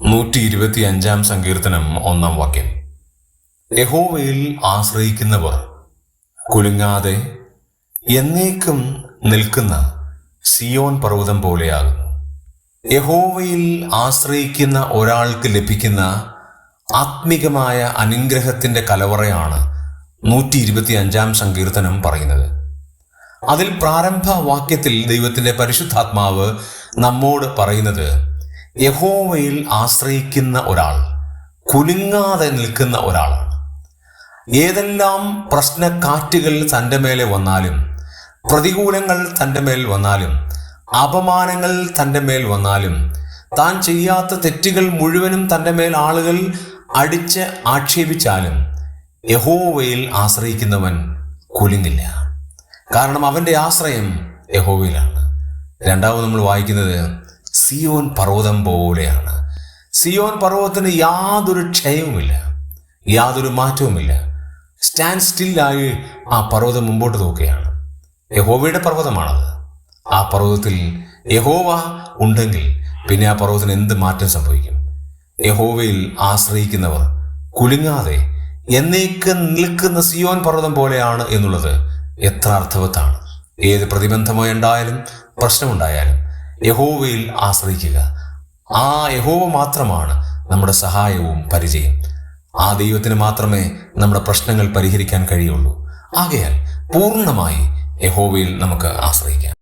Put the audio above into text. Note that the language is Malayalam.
നൂറ്റി ഇരുപത്തി അഞ്ചാം സങ്കീർത്തനം ഒന്നാം വാക്യം. യഹോവയിൽ ആശ്രയിക്കുന്നവർ കുലുങ്ങാതെ എന്നേക്കും നിൽക്കുന്ന സിയോൻ പർവതം പോലെയാകുന്നു. യഹോവയിൽ ആശ്രയിക്കുന്ന ഒരാൾക്ക് ലഭിക്കുന്ന ആത്മികമായ അനുഗ്രഹത്തിന്റെ കലവറയാണ് നൂറ്റി ഇരുപത്തി അഞ്ചാം സങ്കീർത്തനം പറയുന്നത്. അതിൽ പ്രാരംഭ വാക്യത്തിൽ ദൈവത്തിന്റെ പരിശുദ്ധാത്മാവ് നമ്മോട് പറയുന്നത് യഹോവയിൽ ആശ്രയിക്കുന്ന ഒരാൾ കുലുങ്ങാതെ നിൽക്കുന്ന ഒരാളാണ് ഏതെല്ലാം പ്രശ്നക്കാറ്റുകൾ തന്റെ മേലെ വന്നാലും പ്രതികൂലങ്ങൾ തന്റെ മേൽ വന്നാലും അപമാനങ്ങൾ തന്റെ മേൽ വന്നാലും താൻ ചെയ്യാത്ത തെറ്റുകൾ മുഴുവനും തന്റെ മേൽ ആളുകൾ അടിച്ച് ആക്ഷേപിച്ചാലും യഹോവയിൽ ആശ്രയിക്കുന്നവൻ കുലുങ്ങില്ല. കാരണം അവന്റെ ആശ്രയം യഹോവയിലാണ്. രണ്ടാമത് നമ്മൾ വായിക്കുന്നത് സിയോൻ പർവതം പോലെയാണ്. സിയോൻ പർവതത്തിന് യാതൊരു ക്ഷയവുമില്ല യാതൊരു മാറ്റവുമില്ല. സ്റ്റാൻഡ് സ്റ്റില്ലായി ആ പർവതം മുമ്പോട്ട് നോക്കുകയാണ്. യഹോവയുടെ പർവതമാണത്. ആ പർവതത്തിൽ യഹോവ ഉണ്ടെങ്കിൽ പിന്നെ ആ പർവതത്തിന് എന്ത് മാറ്റം സംഭവിക്കും? യഹോവയിൽ ആശ്രയിക്കുന്നവർ കുലുങ്ങാതെ എന്നേക്ക് നിൽക്കുന്ന സിയോൻ പർവതം പോലെയാണ് എന്നുള്ളത് എത്ര അർത്ഥവത്താണ് ഏത് പ്രതിബന്ധമായി ഉണ്ടായാലും പ്രശ്നമുണ്ടായാലും യഹോവയിൽ ആശ്രയിക്കുക. ആ യഹോവ മാത്രമാണ് നമ്മുടെ സഹായവും പരിചയം. ആ ദൈവത്തിന് മാത്രമേ നമ്മുടെ പ്രശ്നങ്ങൾ പരിഹരിക്കാൻ കഴിയുള്ളൂ. ആകയാൽ പൂർണമായി യഹോവയിൽ നമുക്ക് ആശ്രയിക്കാം.